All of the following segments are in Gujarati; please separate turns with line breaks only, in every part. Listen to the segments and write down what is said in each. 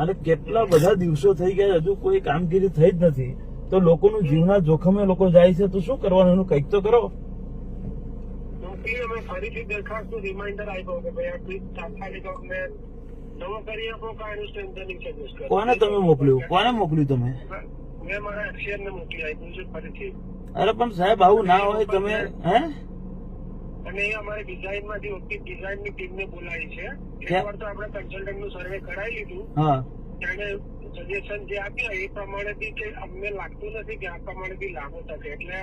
અને કેટલા બધા દિવસો થઈ ગયા હજુ કોઈ કામગીરી થઈ જ નથી. તો લોકોનું જીવના જોખમે લોકો જાય છે તો શું કરવાનું? એનું કંઈક તો કરો.
અમે ફરીથી દરખાસ્ત રિમાઇન્ડર આપ્યો કે ભાઈ આ ટ્વીટ તાત્કાલિક અમને નવો કરી આપો કે સ્ટ્રેન્થનિંગ સજેસ્ટ કરો
કોને તમે મોકલ્યું? કોને મોકલ્યું તમે?
મેં મારા એક્સિયન મોકલી આપ્યું છે ફરીથી.
અરે પણ સાહેબ આવું ના હોય તમે હે?
અને અમારે ડિઝાઇનમાંથી ઓછી ડિઝાઇનની ટીમ ને બોલાવી છે? એકવાર તો આપણે કન્સલ્ટન્ટનું સર્વે કરાવી લીધું. તેને સજેશન જે આપ્યા એ પ્રમાણે બી કે અમને લાગતું નથી કે આ પ્રમાણે બી લાગુ થશે. એટલે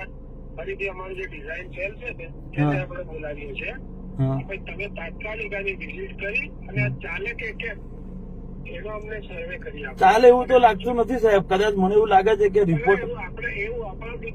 ફરીથી અમારું જે ડિઝાઇન સેલ છે ને એને આપણે બોલાવીએ છીએ. ભાઈ તમે તાત્કાલિક આની વિઝિટ કરી અને આ ચાલે કે કેમ? એનો અમને સર્વે કરી આપો.
ચાલે એવું તો લાગતું નથી સાહેબ. કદાચ મને એવું લાગે છે કે રિપોર્ટ
એવું આપણે એવું આપણાથી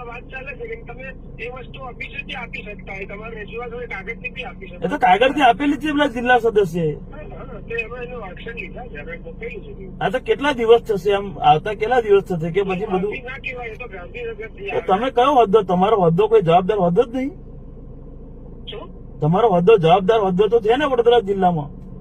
એ
તો કાગળથી આપેલી છે પેલા જિલ્લા સદસ્ય
હા, તો
કેટલા દિવસ થશે એમ આવતા કેટલા દિવસ થશે કે પછી બધું. તમે કયો હોદ્દો? તમારો હોદ્દો કોઈ જવાબદાર હોદ્દો જ નહીં. તમારો હોદ્દો જવાબદાર હોદ્દો તો છે ને વડોદરા જિલ્લામાં.